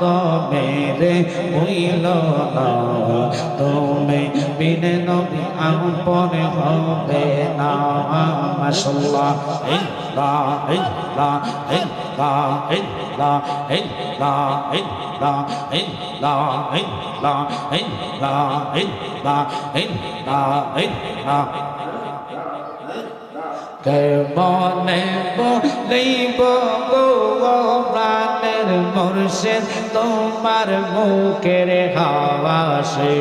কদমেরে হইল না তুমি বিনে নবী আপন হবে না মাশাল্লাহ ইল্লা ইল্লা ইল্লা ইল্লা ইল্লা ইল্লা ইল্লা ইল্লা ইল্লা ইল্লা ইল্লা ইল্লা কেমনে বলিব গো মুর্শিদ, তোমার মুখের হাওয়া সে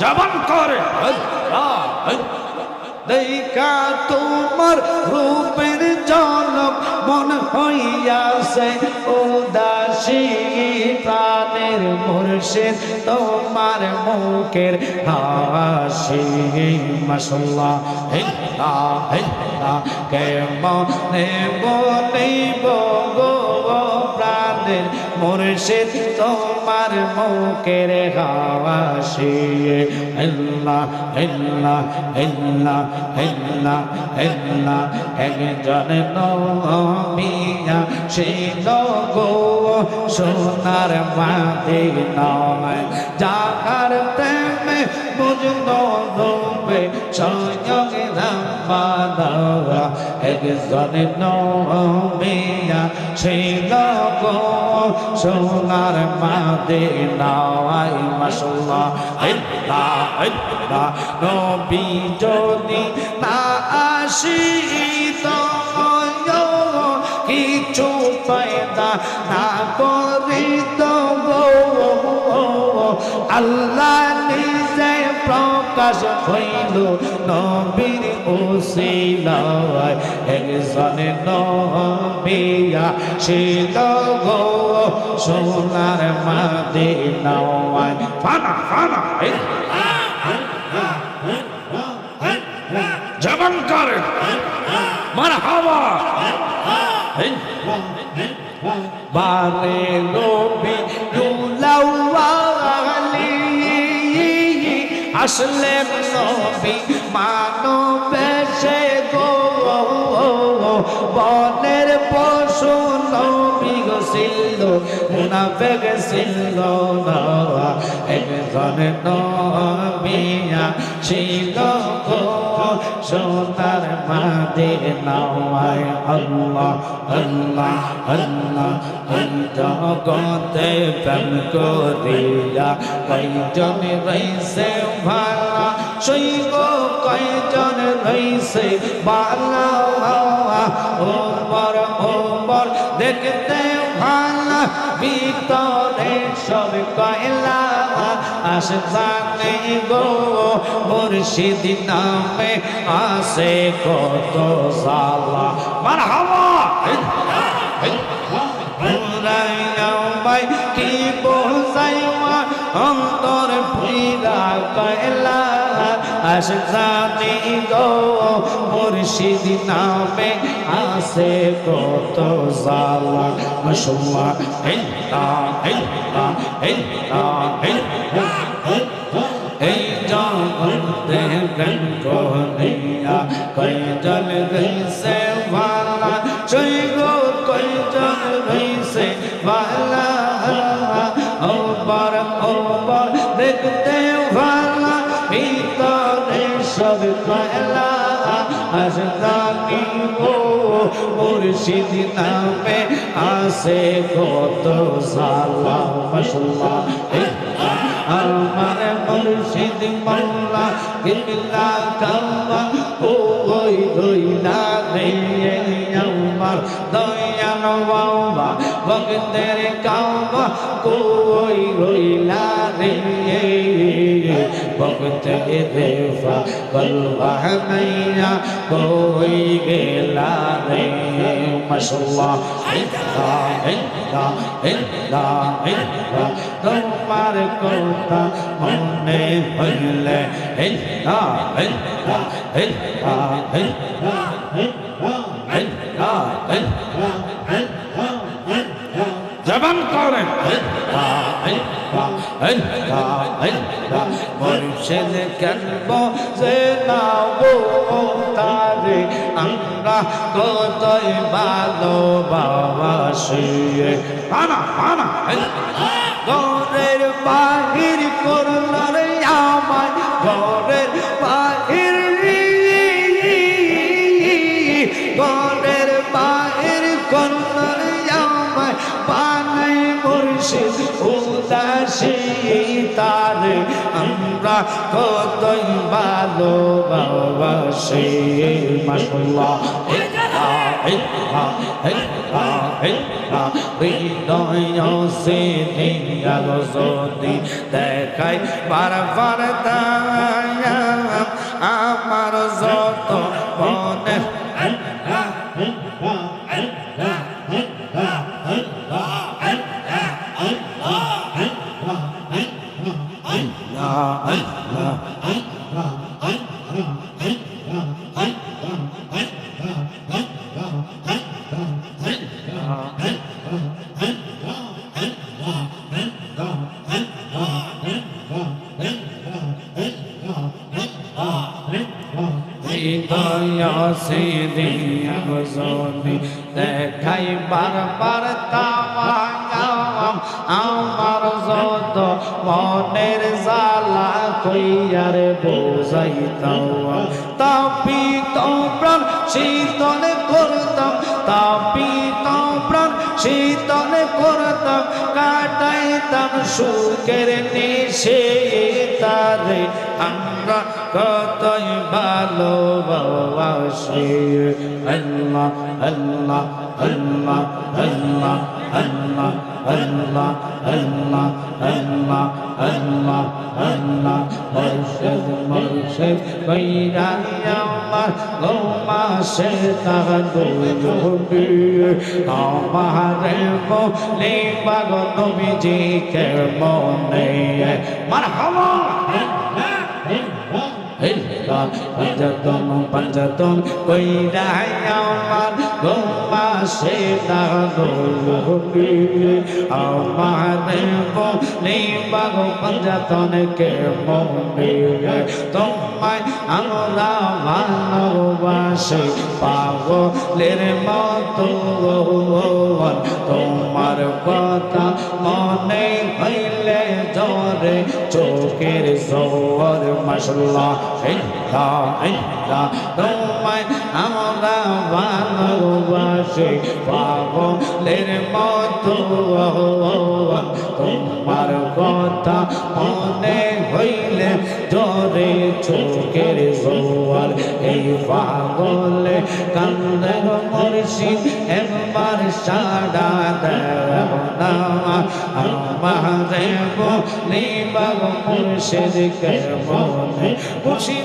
জবান করে। দেখা তোমার রূপের জনক, মন হইয়াছে উদাসী প্রাণের মুর্শিদ, তোমার মুখের হাসি মাসাল্লাহ হেল্লা হেল্লা কেমনে বলিব গো আমাদের মুর্শিদ তোমার মুখের হাওয়াশিয়ে আল্লাহ আল্লাহ আল্লাহ আল্লাহ আল্লাহ একজন নমিয়া শিল গো। সোনার মাদে নয় যাকার bốn chúng tôi không về cho nhau cái nam ba đào ra hết cái giọt nên nó mi ya chỉ lo cô số là để mà đi nào ai mà số là hết là hết là nó bị cho đi na asito yo kichu paida na corito আল্লাহ নিজে প্রকাশ হইল নবীর ওসিলায় একজন নবিয়া ছিল গো সোনার মাদে নয় ফানা ফানা জবান করে। মারহাবা। বারে আসলে নবী মানবে সে গো বনে ছিল, মুনাফেক ছিল না একজন নবিয়া ছিল সোনার মাদে নাওয়ায় আল্লাহ আল্লাহ আল্লাহ জগতে প্রেম করিয়া কয়জন রইছে ভালা শৈব কয়জন রইছে বালা? ওমর ওমর দেখতে ভালা, ভিতরে সব কয়লা। আসবানে গো, মুর্শিদ নামে আসে কত সালা মার ভাই কি বোঝাইমা অন্তর ভুইরা কয়লা। আশরানি গো, মুর্শিদ নামে আসে কত জালা মশুমা হিন্দা হিন্দা হিন্দা এই জান দেন কোনিয়া কই জল গইসে वाला চই গো কই জল গইসে वाला ওবার ওবার দেখতে वाला পিতা আসদানি গো মুর্শিদ নামে আসে কত সালা মশলা আমার মুর্শিদ মৌলা কিবলা কাবা ও ওই রইলা রে আমার দয়াল বাবা, ভক্তের কাবা কই রইলা রে ভক্তের রেফা কলবা নাইয়া কই গেলা রে মাশাল্লাহ ইল্লা ইল্লা ইল্লা ইল্লা তোমার কথা মনে হইলে ইল্লা ইল্লা ইল্লা ইল্লা ইল্লা ইল্লা জবান করেন। মুর্শিদ কেনব যে না গো তারে আমরা কতই ভালোবাসি। আনা আনা। ঘরের বাহির করলার আমায় আমরা কতই ভালোবাসি মাসাল্লাহ হৃদয় সে নিয়াল যদি দেখাই বারবার আমার দেখাই বারবার তাওয়াম আমার যত মনের জ্বালা কইয়ার বোঝাইতাম তাপিত প্রাণ শীতল করতাম তাপিত প্রাণ শীতল করতাম কাটাইতাম সুখের নিশে তারে। আমরা কতই ভালোবাসি। আল্লাহ আল্লাহ আল্লাহ আল্লাহ আল্লাহ আল্লাহ আল্লাহ আল্লাহ আল্লাহ আল্লাহ। মুর্শিদ মুর্শিদ কইরা আমার গোমাসে তার দুজুবি আমারে বলে বাগ নবীজি মনে। মারহাবা। পঞ্চতম পঞ্চতম কইরা আমার দাগি আমার বলি বাগ পঞ্চতন কে মনে তোমায় আমরা ভালোবাসি। পাগলের মতো তোমার কথা মনে হইলে জরে চোখের জোর মশলা ইল্লা ইল্লা, তোমায় আমরা ভালোবাসি পাগলের মতো। তোমার কথা মনে হইলে জরে চোখের জোয়ার। এই পাগলে কান্দে মুর্শিদ, একবার সাড়া দেব না আমারে বলি বাগ মুর্শিদ কে মনে খুশি